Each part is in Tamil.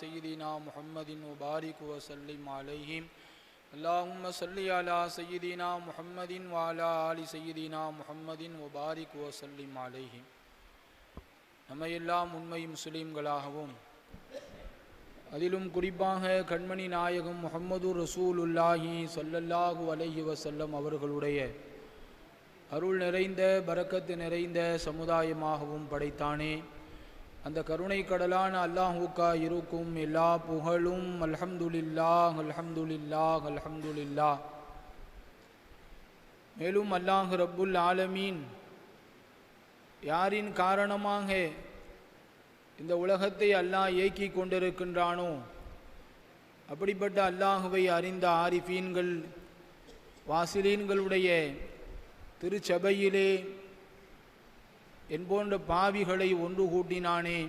سيدنا محمد وبارك وسلم عليهم اللهم صل على سيدنا محمد وعلى آل سيدنا محمد وبارك وسلم عليهم நம்மையெல்லாம் உண்மை முஸ்லீம்களாகவும் அதிலும் குறிப்பாக கண்மணி நாயகம் முகம்மது ரசூலுல்லாஹி ஸல்லல்லாஹு அலைஹி வஸல்லம் அவர்களுடைய அருள் நிறைந்த பரக்கத்து நிறைந்த சமுதாயமாகவும் படைத்தானே அந்த கருணை கடலான அல்லாஹூக்கா இருக்கும் எல்லா புகழும் அல்ஹம்துலில்லாஹ் அல்ஹம்துலில்லாஹ் அல்ஹம்துலில்லா மேலும் அல்லாஹ் ரப்புல் ஆலமீன் யாரின் காரணமாக இந்த உலகத்தை அல்லாஹ் இயக்கி கொண்டிருக்கின்றானோ அப்படிப்பட்ட அல்லாஹுவை அறிந்த ஆரிஃபீன்கள் வாசிலீன்களுடைய திருச்சபையிலே என் போன்ற பாவிகளை ஒன்று கூட்டினானே.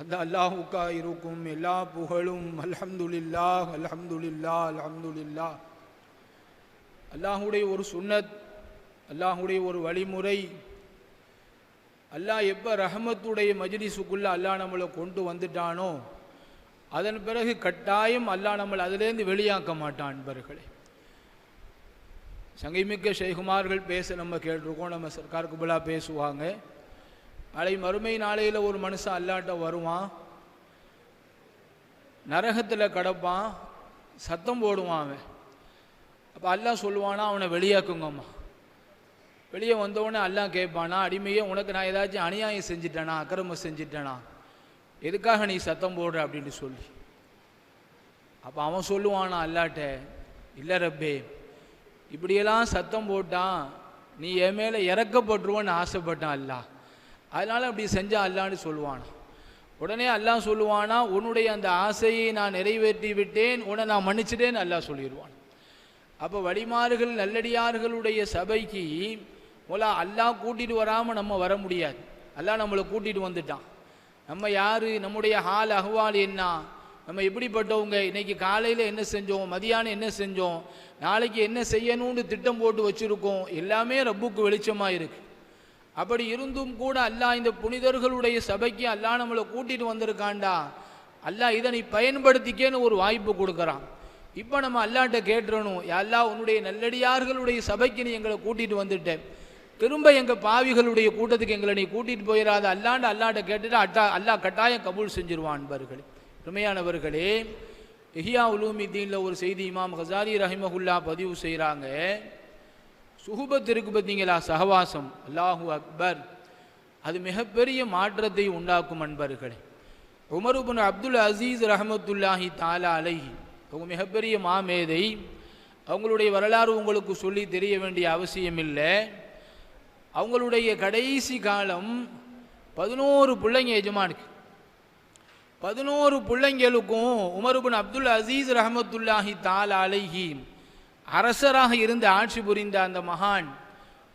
அந்த அல்லாஹுக்கா இருக்கும் எல்லா புகழும் அல்ஹம்துலில்லாஹ் அல்ஹம்துலில்லாஹ் அல்ஹம்துலில்லாஹ். அல்லாஹுடைய ஒரு சுன்னத் அல்லாஹுடைய ஒரு வழிமுறை. அல்லாஹ் எப்போ ரஹமத்துடைய மஜ்லிஸுக்குள்ளே அல்லாஹ் நம்மளை கொண்டு வந்துட்டானோ அதன் பிறகு கட்டாயம் அல்லாஹ் நம்மளை அதிலேருந்து வெளியாக்க மாட்டான் அன்பர்களே. சங்கைமிக்க ஷேகுமார்கள் பேச நம்ம கேட்டிருக்கோம் நம்ம சர்க்கார் குபலா பேசுவாங்க. நாளை மறுமை நாளையில் ஒரு மனுஷன் அல்லாட்ட வருவான். நரகத்தில் கிடப்பான் சத்தம் போடுவான் அவன். அப்போ அல்லாஹ் சொல்லுவானா அவனை வெளியாக்குங்கம்மா. வெளியே வந்தவுடனே அல்லாஹ் கேட்பானா அடிமையே உனக்கு நான் ஏதாச்சும் அநியாயம் செஞ்சிட்டேனா அக்கிரமம் செஞ்சிட்டேனா? எதுக்காக நீ சத்தம் போடுற அப்படின்னு சொல்லி. அப்போ அவன் சொல்லுவானா அல்லாட்ட இல்லை ரப்பே இப்படியெல்லாம் சத்தம் போட்டான் நீ என் மேலே இறக்கப்பட்டுருவோன்னு ஆசைப்பட்டான் அல்லாஹ் அதனால் அப்படி செஞ்சால் அல்லான்னு சொல்லுவானா. உடனே அல்லாஹ் சொல்லுவானா உன்னுடைய அந்த ஆசையை நான் நிறைவேற்றி விட்டேன் உன்னை நான் மன்னிச்சிட்டேன்னு அல்லாஹ் சொல்லிடுவான் அப்போ வழிமாறுகள் நல்லடியார்களுடைய சபைக்கு முதல்ல அல்லாஹ் கூட்டிகிட்டு வராமல் நம்ம வர முடியாது. அல்லா நம்மளை கூட்டிகிட்டு வந்துட்டான். நம்ம யார்? நம்முடைய ஹால் அஹ்வால் என்ன? நம்ம எப்படிப்பட்டவங்க? இன்னைக்கு காலையில் என்ன செஞ்சோம்? மதியானம் என்ன செஞ்சோம்? நாளைக்கு என்ன செய்யணும்னு திட்டம் போட்டு வச்சுருக்கோம். எல்லாமே ரப்புக்கு வெளிச்சமாக இருக்குது அப்படி இருந்தும் கூட அல்லாஹ் இந்த புனிதர்களுடைய சபைக்கு அல்லாஹ் நம்மளை கூட்டிகிட்டு வந்திருக்காண்டா அல்லாஹ் இதை நீ பயன்படுத்திக்கேன்னு ஒரு வாய்ப்பு கொடுக்குறான். இப்போ நம்ம அல்லாட்ட கேட்டுறணும். அல்லா உன்னுடைய நல்லடியார்களுடைய சபைக்கு நீ எங்களை கூட்டிகிட்டு வந்துட்டேன் திரும்ப எங்கள் பாவிகளுடைய கூட்டத்துக்கு எங்களை நீ கூட்டிகிட்டு போயிடாத அல்லாண்டு அல்லாட்ட கேட்டுட்டு அட்டா அல்லாஹ் கட்டாயம் கபூல் செஞ்சிருவான். அன்பர்களே உண்மையானவர்களே எஹியா உலூமித்தீனில் ஒரு செய்தி இமாம் ஹசாரி ரஹிமகுல்லா பதிவு செய்கிறாங்க சுகுபத் இருக்கு பார்த்தீங்களா சகவாசம். அல்லாஹூ அக்பர். அது மிகப்பெரிய மாற்றத்தை உண்டாக்கும் அன்பர்களே. உமருபுன் அப்துல் அசீஸ் ரஹமத்துல்லாஹி தாலா அலைஹி. அவங்க மிகப்பெரிய மாமேதை. அவங்களுடைய வரலாறு உங்களுக்கு சொல்லி தெரிய வேண்டிய அவசியம் இல்லை. அவங்களுடைய கடைசி காலம் பதினோரு பிள்ளைங்க எஜமானுக்கு. பதினோரு பிள்ளைங்களுக்கும் உமருபின் அப்துல் அசீஸ் ரஹமத்துல்லாஹி தால் அலைஹி அரசராக இருந்து ஆட்சி புரிந்த அந்த மகான்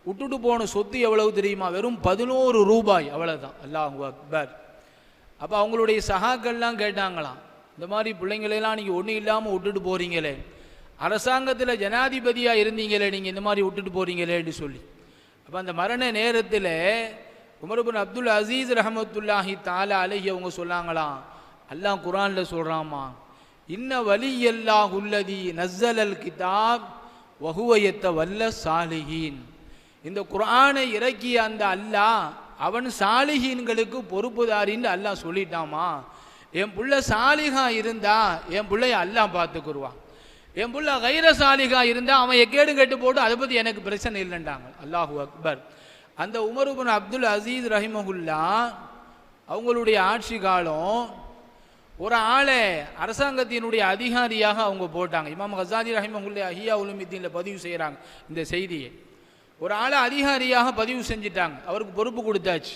விட்டுட்டு போன சொத்து எவ்வளவு தெரியுமா? வெறும் பதினோரு ரூபாய். அவ்வளோதான் அல்லாஹு அக்பர். அப்போ அவங்களுடைய சகாக்கள்லாம் கேட்டாங்களாம் இந்த மாதிரி பிள்ளைங்களெல்லாம் நீங்கள் ஒன்றும் இல்லாமல் விட்டுட்டு போகிறீங்களே அரசாங்கத்தில் ஜனாதிபதியாக இருந்தீங்களே நீங்கள் இந்த மாதிரி விட்டுட்டு போகிறீங்களேன்னு சொல்லி. அப்போ அந்த மரண நேரத்தில் உமர்பின் அப்துல் அசீஸ் ரஹமத்துல்லாஹி தாலா அலஹி அவங்க சொன்னாங்களாம் அல்லாஹ் குரானில் சொல்கிறாமா இன்ன வலி அல்லாஹ் உள்ளதி நஸ்ஸல் அல் கிதாப் வகுவயத்த வல்ல சாலிஹீன். இந்த குரானை இறக்கிய அந்த அல்லாஹ் அவன் சாலிஹீன்களுக்கு பொறுப்புதாரின்னு அல்லாஹ் சொல்லிட்டாமா என் புள்ள சாலிகா இருந்தா என் பிள்ளைய அல்லாஹ் பார்த்துக்குருவான். என் புள்ள கைர சாலிகா இருந்தா அவன் எக்கேடு கேட்டு போட்டு அதை பற்றி எனக்கு பிரச்சனை இல்லைண்டாங்க அல்லாஹு அக்பர். அந்த உமருபன் அப்துல் அசீஸ் ரஹிமகுல்லா அவங்களுடைய ஆட்சி காலம் ஒரு ஆளை அரசாங்கத்தினுடைய அதிகாரியாக அவங்க போட்டாங்க. இமாம் ஹசாதி ரஹிமகுல்லா அஹியா உலுமித்தீனில் பதிவு செய்கிறாங்க இந்த செய்தியை. ஒரு ஆளை அதிகாரியாக பதிவு செஞ்சிட்டாங்க. அவருக்கு பொறுப்பு கொடுத்தாச்சு.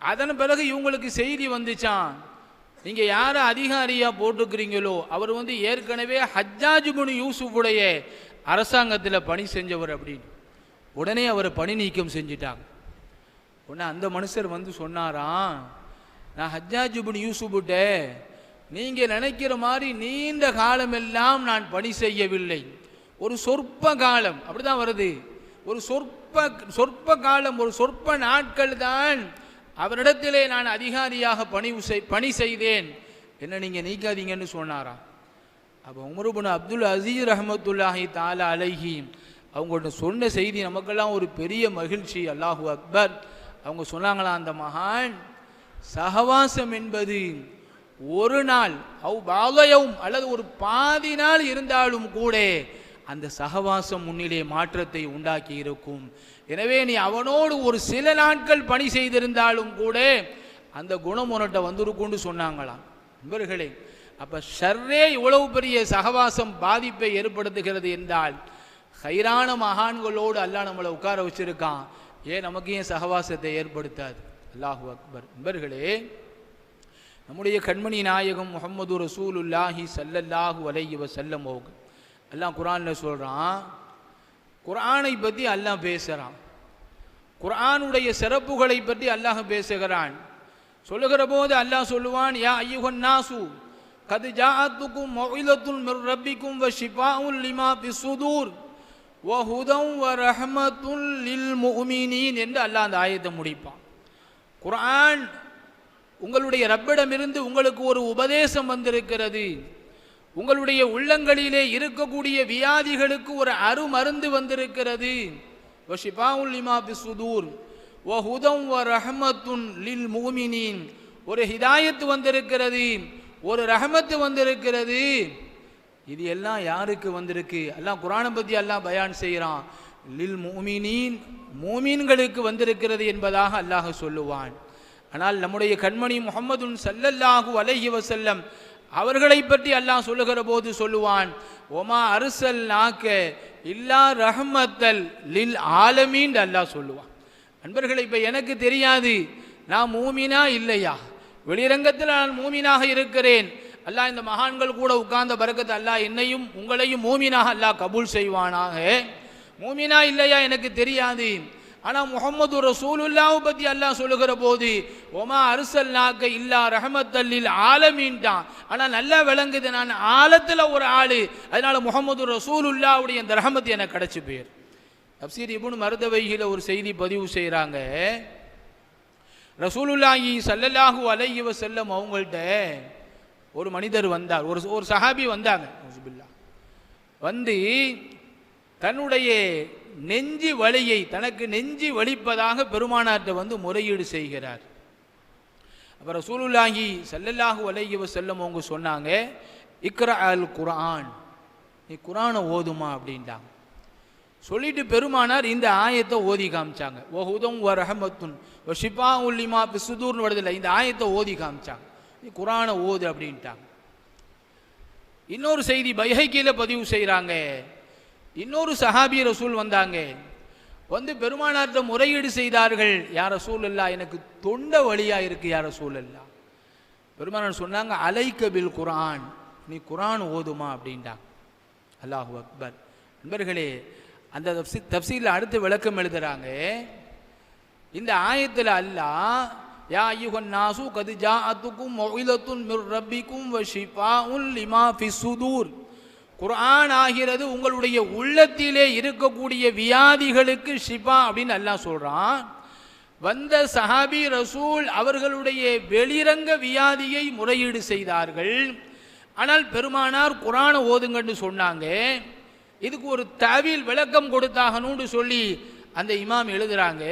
அதன் பிறகு இவங்களுக்கு செய்தி வந்துச்சான் நீங்கள் யாரை அதிகாரியாக போட்டுக்கிறீங்களோ அவர் வந்து ஏற்கனவே ஹஜ்ஜாஜுபுனு யூசுஃபுடைய அரசாங்கத்தில் பணி செஞ்சவர் அப்படின்னு. உடனே அவரை பணி நீக்கம் செஞ்சிட்டாங்க. உடனே அந்த மனுஷர் வந்து சொன்னாராம் நான் ஹஜ்ஜாஜுபுன் யூசுஃபுட்ட நீங்கள் நினைக்கிற மாதிரி நீண்ட காலமெல்லாம் நான் பணி செய்யவில்லை. ஒரு சொற்ப காலம் அப்படிதான் வருது. ஒரு சொற்ப சொற்ப காலம் ஒரு சொற்ப நாட்கள் தான் அவரிடத்திலே நான் அதிகாரியாக பணி செய்- பணி செய்தேன். என்ன நீங்கள் நீக்காதீங்கன்னு சொன்னாரா அப்போ உமருபுன் அப்துல் அசீஸ் ரஹமத்துல்லாஹி தாலா அலைஹி அவங்கள்ட்ட சொன்ன செய்தி நமக்கெல்லாம் ஒரு பெரிய மகிழ்ச்சி. அல்லாஹு அக்பர் அவங்க சொன்னாங்களா அந்த மகான் சகவாசம் என்பது ஒரு நாள் அவ் பாலயவும் அல்லது ஒரு பாதி நாள் இருந்தாலும் கூட அந்த சகவாசம் முன்னிலே மாற்றத்தை உண்டாக்கி இருக்கும். எனவே நீ அவனோடு ஒரு சில நாட்கள் பணி செய்திருந்தாலும் கூட அந்த குணம் உன்கிட்ட வந்திருக்கும்னு சொன்னாங்களாம். நண்பர்களே அப்ப ஷர்ரே இவ்வளவு பெரிய சகவாசம் பாதிப்பை ஏற்படுத்துகிறது என்றால் ஹைரான மகான்களோடு அல்லாஹ் நம்மளை உட்கார வச்சிருக்கான். ஏன் நமக்கு ஏன் சகவாசத்தை ஏற்படுத்தாது? அல்லாஹு அக்பர். நண்பர்களே நம்முடைய கண்மணி நாயகம் முகமது ரசூலுல்லாஹி ஸல்லல்லாஹு அலைஹி வஸல்லம் அவங்க எல்லாம் குரானில் சொல்கிறான் குரானை பற்றி அல்லாஹ் பேசுகிறான் குரானுடைய சிறப்புகளை பற்றி அல்லாஹ் பேசுகிறான். சொல்லுகிற போது அல்லாஹ் சொல்லுவான் யா ஐயுகன் நாசு கது ஜாத்துக்கும் மொயிலத்துல் மிர் ரப்பிக்கும் வ ஷிஃபாஉன் லிமா ஃபிஸ் சுதூர் வ ஹுதம் வ ரஹமத்துல் லில் முஃமினீன் என்று அல்லாஹ் அந்த ஆயத்தை முடிப்பான். குரான் உங்களுடைய ரப்பிடமிருந்து உங்களுக்கு ஒரு உபதேசம் வந்திருக்கிறது. உங்களுடைய உள்ளங்களிலே இருக்கக்கூடிய வியாதிகளுக்கு ஒரு அருமருந்து வந்திருக்கிறது. லிமா பிசுதூர் வ ஹுதம் வ ரஹமத்துன் லில் மூமினீன் ஒரு ஹிதாயத்து வந்திருக்கிறது. ஒரு ரஹமத்து வந்திருக்கிறது. இது எல்லாம் யாருக்கு வந்திருக்கு? எல்லாம் குரானை பற்றி எல்லாம் பயான் செய்கிறான் லில் மூமினின் மூமீன்களுக்கு வந்திருக்கிறது என்பதாக அல்லாஹ் சொல்லுவான். ஆனால் நம்முடைய கண்மணி முகமதுன் சல்லல்லாஹு அலஹி வசல்லம் அவர்களை பற்றி அல்லாஹ் சொல்லுகிற போது சொல்லுவான் ஒமா அருசல் நாக்க இல்லா ரஹமத்தல் லில் ஆலமீன் அல்லாஹ் சொல்லுவான். நண்பர்களை இப்போ எனக்கு தெரியாது நான் மூமினா இல்லையா? வெளிரங்கத்தில் நான் மூமினாக இருக்கிறேன். அல்லாஹ் இந்த மகான்கள் கூட உட்கார்ந்த பறக்கத்தை அல்லாஹ் என்னையும் உங்களையும் மூமினாக அல்லாஹ் கபூல் செய்வானாக? மூமினா இல்லையா எனக்கு தெரியாது. ஆனால் முகமது ரசூலுல்லாவை பற்றி எல்லாம் சொல்லுகிற போது ஒமா அருசல்லாக்க இல்லா ரஹமத்தல்லில் ஆலமீன்ட்டான் ஆனால் நல்லா விளங்குது நான் ஆழத்தில் ஒரு ஆள். அதனால் முகமது ரசூலுல்லாவுடைய இந்த ரஹமத் எனக்கு கிடைச்சி போயிரு. தப்சீர் இபுன் மருதவையில் ஒரு செய்தி பதிவு செய்கிறாங்க ரசூலுல்லாஹி சல்லல்லாஹு அலைஹி செல்லம் அவங்கள்ட்ட ஒரு மனிதர் வந்தார். ஒரு ஒரு சஹாபி வந்தாங்க. வந்து தன்னுடைய நெஞ்சி வலியை தனக்கு நெஞ்சி வலிப்பதாக பெருமானார்ட்ட வந்து முறையீடு செய்கிறார். அப்புறம் ரசூலுல்லாஹி ஸல்லல்லாஹு அலைஹி செல்லும் அவங்க சொன்னாங்க இக்ரா அல் குரான் நீ குரானை ஓதுமா? அப்படின்ட்டாங்க. சொல்லிட்டு பெருமானார் இந்த ஆயத்தை ஓதி காமிச்சாங்க. ஓ ஹுதம் ஓ ரஹமத்துன் ஓ ஷிபா உல்லிமா பிசுதூர்னு வருதில்ல இந்த ஆயத்தை ஓதி காமிச்சாங்க. நீ குரானை ஓது அப்படின்ட்டாங்க. இன்னொரு செய்தி பைஹைக்கியில் பதிவு செய்கிறாங்க இன்னொரு சஹாபி ரசூல் வந்தாங்க. வந்து பெருமானார்ட்ட முறையீடு செய்தார்கள். யார சூழல்லா எனக்கு தொண்டை வழியா இருக்கு யார சூழல்லா பெருமானார் சொன்னாங்க அலை கபில் குரான் நீ குரான் ஓதுமா? அப்படின்ட்டாங்க. அல்லாஹு அக்பர். நண்பர்களே அந்த தப்சி தப்சீலில் அடுத்து விளக்கம் எழுதுறாங்க. இந்த ஆயத்தில் அல்லாஹ் யா ஐயுகன் நாசு கது ஜாஅத்துக்கும் மொயிலத்துன் மிர் ரப்பிக்கும் வஷிபா உல் லிமா ஃபிஸ் சுதூர். குரான் ஆகிறது உங்களுடைய உள்ளத்திலே இருக்கக்கூடிய வியாதிகளுக்கு ஷிபா அப்படின்னு எல்லாம் சொல்கிறான் வந்த சஹாபி ரசூல் அவர்களுடைய வெளிரங்க வியாதியை முறையீடு செய்தார்கள். ஆனால் பெருமானார் குரானை ஓதுங்கன்னு சொன்னாங்க. இதுக்கு ஒரு தவில் விளக்கம் கொடுத்தாகணும்னு சொல்லி அந்த இமாம் எழுதுறாங்க.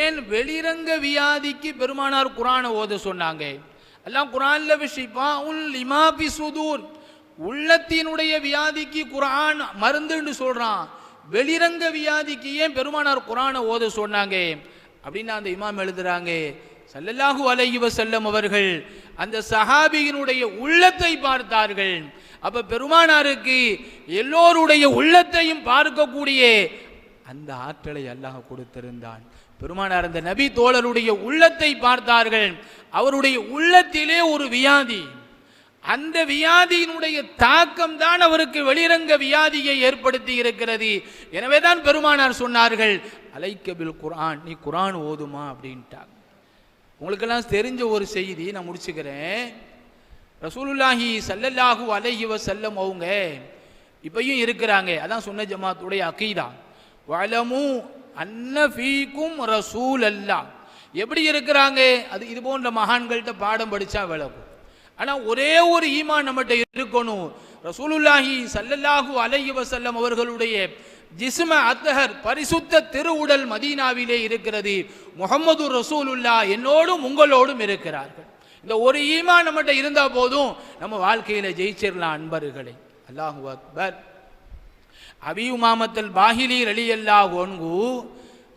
ஏன் வெளிரங்க வியாதிக்கு பெருமானார் குரானை ஓத சொன்னாங்க? எல்லாம் குரான்ல விஷிப்பா உல் இமாபி சுதூர். உள்ளத்தினுடைய வியாதிக்கு குரான் மருந்துன்னு சொல்கிறான் வெளிரங்க வியாதிக்கு ஏன் பெருமானார் குரானை ஓத சொன்னாங்க? அப்படின்னு அந்த இமாம் எழுதுறாங்க. சல்லல்லாஹு அலையுவ செல்லம் அவர்கள் அந்த சஹாபியினுடைய உள்ளத்தை பார்த்தார்கள். அப்ப பெருமானாருக்கு எல்லோருடைய உள்ளத்தையும் பார்க்கக்கூடிய அந்த ஆற்றலை அல்லாஹ் கொடுத்திருந்தான். பெருமானார் அந்த நபி தோழருடைய உள்ளத்தை பார்த்தார்கள். அவருடைய உள்ளத்திலே ஒரு வியாதி. அந்த வியாதியினுடைய தாக்கம் தான் அவருக்கு வெளிரங்க வியாதியை ஏற்படுத்தி இருக்கிறது. எனவே தான் பெருமானார் சொன்னார்கள் அலைக்கபில் குரான் நீ குரான் ஓதுமா? அப்படின்ட்டாங்க. உங்களுக்கெல்லாம் தெரிஞ்ச ஒரு செய்தி நான் முடிச்சுக்கிறேன். ரசூலுல்லாஹி சல்லல்லாஹு அலைஹிவ செல்லம் அவங்க இப்பையும் இருக்கிறாங்க. அதான் சொன்ன ஜமாத்துடைய அக்கீதா வளமு அன்னஃபீக்கும் ரசூல் அல்லாஹ் எப்படி இருக்கிறாங்க? அது இது போன்ற மகான்கள்ட்ட பாடம் படித்தா விளக்கும். ஆனால் ஒரே ஒரு ஈமான் நம்மகிட்ட இருக்கணும். ரசூலுல்லாஹி சல்லல்லாஹு அலைஹி வசல்லம் அவர்களுடைய ஜிஸ்ம அத்தஹர் பரிசுத்த திருவுடல் மதீனாவிலே இருக்கிறது. முகமது ரசூலுல்லா என்னோடும் உங்களோடும் இருக்கிறார்கள். இந்த ஒரு ஈமான் நம்மகிட்ட இருந்தா போதும் நம்ம வாழ்க்கையில ஜெயிச்சிடலாம் அன்பர்களே. அல்லாஹு அக்பர். அபி உமாமத்தல் பாஹிலி ரலி அல்லா ஒன்கு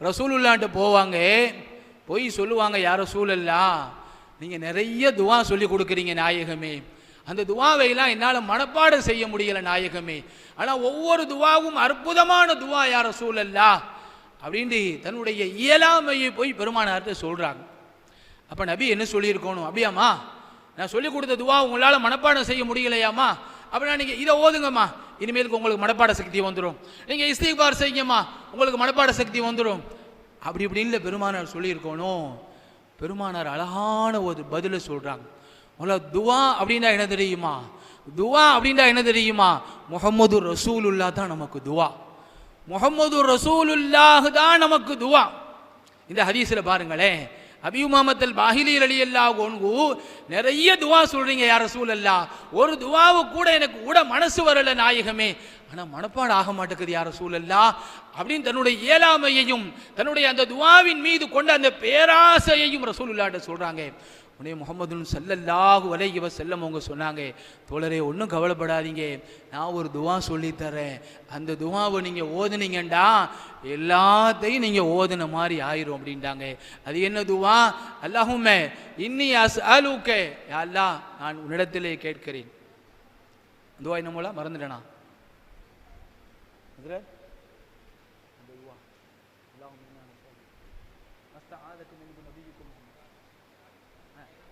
ரசூலுல்லான்ட்டு போவாங்க. போய் சொல்லுவாங்க யார் ரசூலல்லா நீங்கள் நிறைய துவா சொல்லி கொடுக்குறீங்க நாயகமே. அந்த துவாவையெல்லாம் என்னால் மனப்பாடம் செய்ய முடியல நாயகமே. ஆனால் ஒவ்வொரு துவாவும் அற்புதமான துவா யார சூழல்லா அப்படின்ட்டு தன்னுடைய இயலாமையை போய் பெருமானார்கிட்ட சொல்கிறாங்க அப்போ நபி என்ன சொல்லியிருக்கணும்? அப்படியாம்மா நான் சொல்லி கொடுத்த துவா உங்களால் மனப்பாடம் செய்ய முடியலையாம்மா. அப்படின்னா நீங்கள் இதை ஓதுங்கம்மா. இனிமேலுக்கு உங்களுக்கு மனப்பாட சக்தி வந்துடும் நீங்கள் இஸ்திகார் செய்யுங்கம்மா. உங்களுக்கு மனப்பாட சக்தி வந்துடும் அப்படி இப்படின்னு இல்லை பெருமானார் சொல்லியிருக்கணும். பெருமானார் அழகான ஒரு பதிலை சொல்கிறாங்க முதல்ல துவா அப்படின்னா என்ன தெரியுமா? துவா அப்படின்னா என்ன தெரியுமா? முகமது ரசூலுல்லா தான் நமக்கு துவா. முகமது ரசூலுல்லாஹு தான் நமக்கு துவா. இந்த ஹதீஸில் பாருங்களேன் அபியுமாமத்தல் பாஹிலியில் அலி அல்லா ஒன்கு நிறைய துவா சொல்றீங்க யார் ரசூல் அல்லா ஒரு துவாவு கூட எனக்கு கூட மனசு வரல நாயகமே. ஆனால் மனப்பாடு ஆக மாட்டேங்குது யார் ரசூல் அல்லா அப்படின்னு தன்னுடைய இயலாமையையும் தன்னுடைய அந்த துவாவின் மீது கொண்ட அந்த பேராசையையும் ரசூலுல்லாட்ட சொல்றாங்க. உனே முகமதுன் சல்லல்லாஹு அலைஹி செல்லம் அவங்க சொன்னாங்க தோழரே ஒன்றும் கவலைப்படாதீங்க. நான் ஒரு துவா சொல்லித்தரேன் அந்த துவாவை நீங்கள் ஓதுனீங்கண்டா எல்லாத்தையும் நீங்கள் ஓதுன மாதிரி ஆயிரும் அப்படின்ட்டாங்க. அது என்ன துவா? அல்லாஹுமே இன்னி அஸ் அலுக்கே அல்லா நான் உன்னிடத்திலே கேட்கிறேன். துவா என்ன மூலம் மறந்துட்டேனா? அதுல? அந்த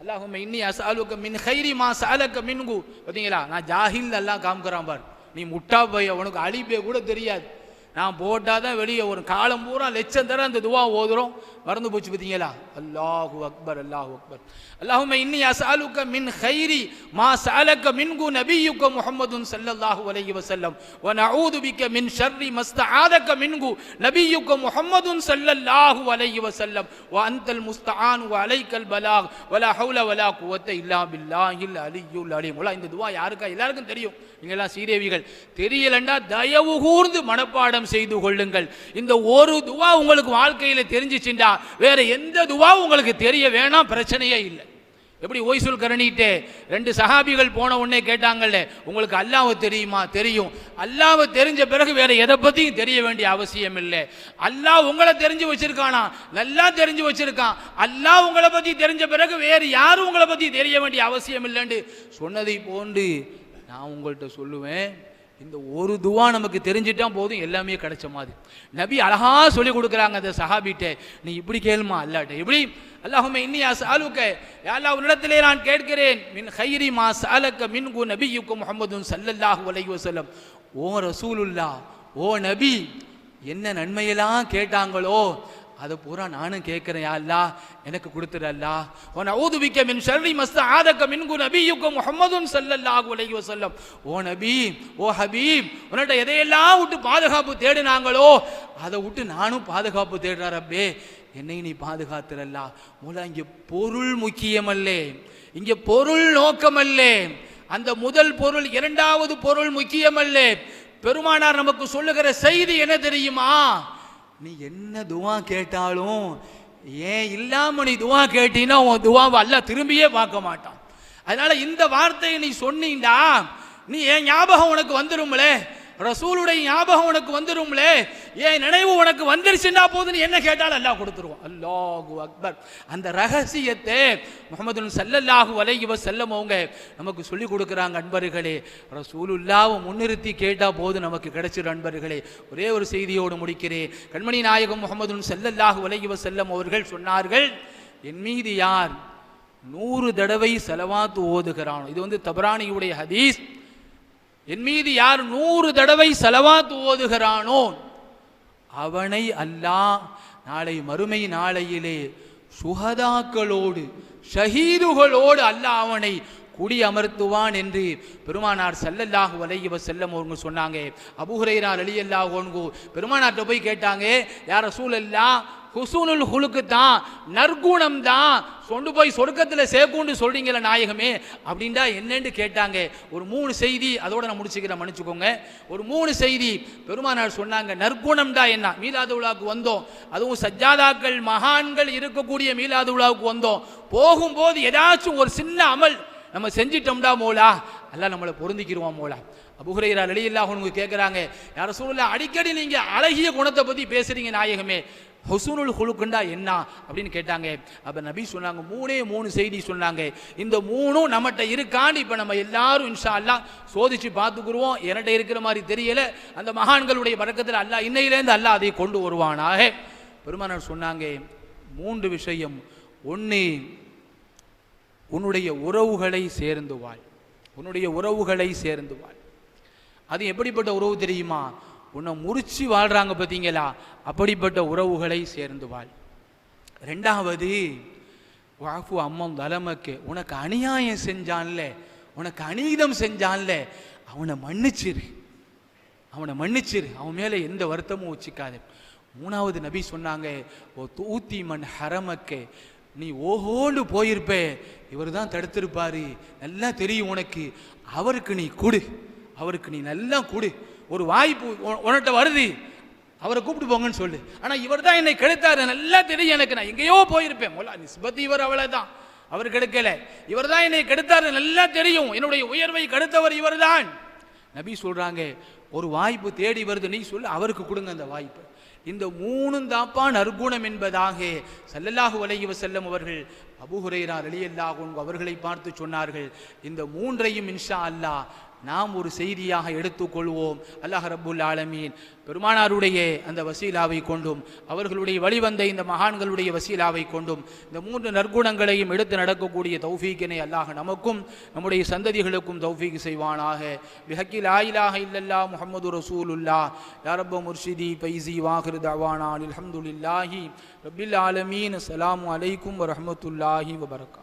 அல்லாஹும் இன்னி அசாலுக்கு மின் கைரி மா சாலக்க மின்கு. பார்த்தீங்களா? நான் ஜாஹில் எல்லாம் காமிக்கிறான் பார். நீ முட்டா பைய உனக்கு அழிப்பே கூட தெரியாது. நான் போட்டால் தான் வெளியே ஒரு காலம் பூரா லட்சம் தர அந்த துவா ஓதுறோம். மறந்து போச்சு பார்த்தீங்களா? அல்லாஹு அக்பர் அல்லாஹு அக்பர். அல்லாஹுமே இன்னி அசாலுக்க மின் ஹைரி மா சாலக்க மின்கு நபியுக்க முஹம்மதுன் சல்லல்லாஹு அலைஹி வசல்லம் வ நஊது பிக மின் ஷர்ரி மஸ்தஆதக மின்கு நபியுக்க முஹம்மதுன் சல்லல்லாஹு அலைஹி வசல்லம் வ அன்தல் முஸ்தஆன் வ அலைக்கல் பலாக். வலா ஹவுல வலா குவத்த இல்லா பில்லாஹில் அலியுல் அலீம். உலா இந்த துவா யாருக்கா? எல்லாருக்கும் தெரியும். நீங்களாம் எல்லாம் சீரேவிகள் தெரியலண்டா தயவு கூர்ந்து மனப்பாடம் செய்து கொள்ளுங்கள். இந்த ஒரு துவா உங்களுக்கு வாழ்க்கையில தெரிஞ்சிச்சுண்டா. வேற எந்த துவா உங்களுக்கு தெரிய வேணாம் பிரச்சனையே இல்லை. எப்படி ஓய்சுல் கரணிட்டு ரெண்டு சஹாபிகள் போன உடனே கேட்டாங்கல்ல உங்களுக்கு அல்லாஹ் தெரியுமா? தெரியும். அல்லாஹ் தெரிஞ்ச பிறகு வேற எதை பற்றியும் தெரிய வேண்டிய அவசியம் இல்லை. அல்லாஹ் உங்களை தெரிஞ்சு வச்சிருக்கானா? நல்லா தெரிஞ்சு வச்சிருக்கான். அல்லாஹ் உங்களை பத்தி தெரிஞ்ச பிறகு வேறு யாரும் உங்களை பத்தி தெரிய வேண்டிய அவசியம் இல்லைன்னு சொன்னதை போன்று நான் உங்கள்கிட்ட சொல்லுவேன். இந்த ஒரு துவா நமக்கு தெரிஞ்சிட்டா போதும் எல்லாமே கிடைச்ச மாதிரி. நபி அழகா சொல்லி கொடுக்குறாங்க அந்த சஹாபிட்ட நீ இப்படி கேளுமா அல்லாட்ட. இப்படி அல்லாஹுமே இன்னியா சாலுக்க யா உன்னிடத்திலே நான் கேட்கிறேன். மின் ஹைரி மா சஅலக மின்கு நபியுக்கு முஹம்மதுன் சல்லல்லாஹு அலைஹி வசலம் ஓ ரசூலுல்லாஹ் ஓ நபி என்ன நன்மையெல்லாம் கேட்டாங்களோ அதை பூரா நானும் கேட்கிறேன் அல்லா எனக்கு கொடுத்துரு அல்லாஹ். உன் ஊதுபிக்க மின் ஷர்ரி மஸ்த ஆதக்க மின்கு நபியுக்கு முஹம்மதுன் ஸல்லல்லாஹு உலகி வசல்லம் ஓ நபி ஓ ஹபீப் உன்கிட்ட எதையெல்லாம் விட்டு பாதுகாப்பு தேடினாங்களோ அதை விட்டு நானும் பாதுகாப்பு தேடுறார் அப்பே என்னை நீ பாதுகாத்துறல்லா மூலம் இங்கே பொருள் முக்கியமல்லே. இங்கே பொருள் நோக்கமல்லே. அந்த முதல் பொருள் இரண்டாவது பொருள் முக்கியமல்லே. பெருமானார் நமக்கு சொல்லுகிற செய்தி என்ன தெரியுமா? நீ என்ன துவா கேட்டாலும் ஏன் இல்லாமல் நீ துவா கேட்டீன்னா உன் துவாவை அல்ல திரும்பியே பார்க்க மாட்டான். அதனால் இந்த வார்த்தையை நீ சொன்னீண்டா நீ என் ஞாபகம் உனக்கு வந்துரும்லே? ரசூலுடைய ஞாபகம் உனக்கு வந்துரும்லே? ஏன் நினைவு உனக்கு வந்துருச்சுன்னா போதுன்னு என்ன கேட்டாலும் அல்லாஹ் கொடுத்துருவோம் அல்லாஹு அக்பர். அந்த ரகசியத்தை முகமது சல்லல்லாஹு வலையுவ செல்லமோங்க அவங்க நமக்கு சொல்லிக் கொடுக்குறாங்க அன்பர்களே. ரசூலுல்லாவை முன்னிறுத்தி கேட்டால் போது நமக்கு கிடைச்சிடும் அன்பர்களே. ஒரே ஒரு செய்தியோடு முடிக்கிறேன். கண்மணி நாயகம் முகமது சல்லல்லாஹு வலையுவ செல்லம் அவர்கள் சொன்னார்கள் என் மீது யார் நூறு தடவை செலவாத்து ஓதுகிறானோ? இது வந்து தபரானியுடைய ஹதீஸ். என் மீது யார் நூறு தடவை செலவாத்து ஓதுகிறானோ அவனை அல்லாஹ் நாளை மறுமை நாளையிலே சுகதாக்களோடு ஷஹீதுகளோடு அல்லாஹ் அவனை குடி அமர்த்துவான் என்று பெருமானார் சல்லல்லாஹு வலையவ செல்லம் அவங்க சொன்னாங்க. அபூஹுரைரா ரலியல்லாஹு அன்ஹு பெருமானார்கிட்ட போய் கேட்டாங்க யார சூழல்லாம் ஹுசூனுல் ஹுலுக்கு தான் நற்குணம் தான். கொண்டு போய் சொர்க்கத்தில் சேர்க்கும்னு சொல்கிறீங்கள நாயகமே அப்படின்டா என்னன்னு கேட்டாங்க. ஒரு மூணு செய்தி அதோட நான் முடிச்சுக்கிறேன் மன்னிச்சுக்கோங்க. ஒரு மூணு செய்தி பெருமானார் சொன்னாங்க நற்குணம்டா என்ன? மீலாது விழாவுக்கு வந்தோம். அதுவும் சஜ்ஜாதாக்கள் மகான்கள் இருக்கக்கூடிய மீலாது விழாவுக்கு வந்தோம். போகும்போது ஏதாச்சும் ஒரு சின்ன அமல் நம்ம செஞ்சிட்டோம்டா மோலா எல்லாம் நம்மளை பொருந்திக்கிடுவோம் மோலா அபுஹுரைரா வெளியில்லா உனக்கு கேட்குறாங்க யார சூழல அடிக்கடி நீங்கள் அழகிய குணத்தை பற்றி பேசுகிறீங்க நாயகமே ஹுசூனுல் ஹுலுக்குண்டா என்ன? அப்படின்னு கேட்டாங்க. அப்போ நபி சொன்னாங்க மூணே மூணு செய்தி சொன்னாங்க. இந்த மூணும் நம்மகிட்ட இருக்கான்னு இப்போ நம்ம எல்லாரும் இன்ஷா அல்லா சோதிச்சு பார்த்துக்குருவோம். என்கிட்ட இருக்கிற மாதிரி தெரியல. அந்த மகான்களுடைய வழக்கத்தில் அல்லாஹ் இன்னையிலேருந்து அல்லா அதை கொண்டு வருவானாக. பெருமானார் சொன்னாங்க மூன்று விஷயம். ஒன்று உன்னுடைய உறவுகளை சேர்ந்து வாழ். உன்னுடைய உறவுகளை சேர்ந்து வாழ். அது எப்படிப்பட்ட உறவு தெரியுமா? உன்னை முறிச்சு வாழ்கிறாங்க பார்த்தீங்களா? அப்படிப்பட்ட உறவுகளை சேர்ந்து வாழ். ரெண்டாவது வாஃபு அம்மம் தலமக்கு உனக்கு அநியாயம் செஞ்சான்ல உனக்கு அநீதம் செஞ்சான்ல அவனை மன்னிச்சிரு. அவனை மன்னிச்சிரு. அவன் மேலே எந்த வருத்தமும் வச்சுக்காது. மூணாவது நபி சொன்னாங்க ஓ தூத்தி மண் ஹரமக்கு நீ ஓஹோண்டு போயிருப்பே. இவர் தான் தடுத்திருப்பாரு. நல்லா தெரியும் உனக்கு. அவருக்கு நீ கொடு. அவருக்கு நீ நல்லா கொடு. ஒரு வாய்ப்பு உன்கிட்ட வருது. அவரை கூப்பிட்டு போங்கன்னு சொல்லு. ஆனால் இவர் தான் என்னை கெடுத்தாரு நல்லா தெரியும் எனக்கு. நான் எங்கேயோ போயிருப்பேன். மொல்லா நிஸ்பத்தி இவர் அவ்வளவுதான். அவர் கெடுக்கல. இவர் தான் என்னை கெடுத்தாரு நல்லா தெரியும். என்னுடைய உயர்வை கெடுத்தவர் இவர்தான் நபி சொல்கிறாங்க ஒரு வாய்ப்பு தேடி வருது. நீ சொல்லு. அவருக்கு கொடுங்க அந்த வாய்ப்பு. இந்த மூணும் தாப்பா நற்குணம் என்பதாக சல்லல்லாஹு வலையுவ வஸல்லம் அவர்கள் அபூ ஹுரைரா அவர்களை பார்த்து சொன்னார்கள். இந்த மூன்றையும் இன்ஷா அல்லாஹ் நாம் ஒரு செய்தியாக எடுத்துக்கொள்வோம். அல்லாஹ் ரபுல் ஆலமீன் பெருமானாருடைய அந்த வசீலாவை கொண்டும் அவர்களுடைய வழிவந்த இந்த மகான்களுடைய வசீலாவை கொண்டும் இந்த மூன்று நற்குணங்களையும் எடுத்து நடக்கக்கூடிய தௌஃபீக்கினை அல்லாஹ் நமக்கும் நம்முடைய சந்ததிகளுக்கும் தௌஃபீக் செய்வானாக. பிஹக்கில் ஆயிலாக இல்லல்லா முகமது ரசூலுல்லா யாரப்ப முர்ஷிதி பைசி வாஹிர் தவானான் அலமதுல்லாஹி ரபில் ஆலமீன். அலாம் அலைக்கும் வரமத்துல்லாஹி வபரகாத்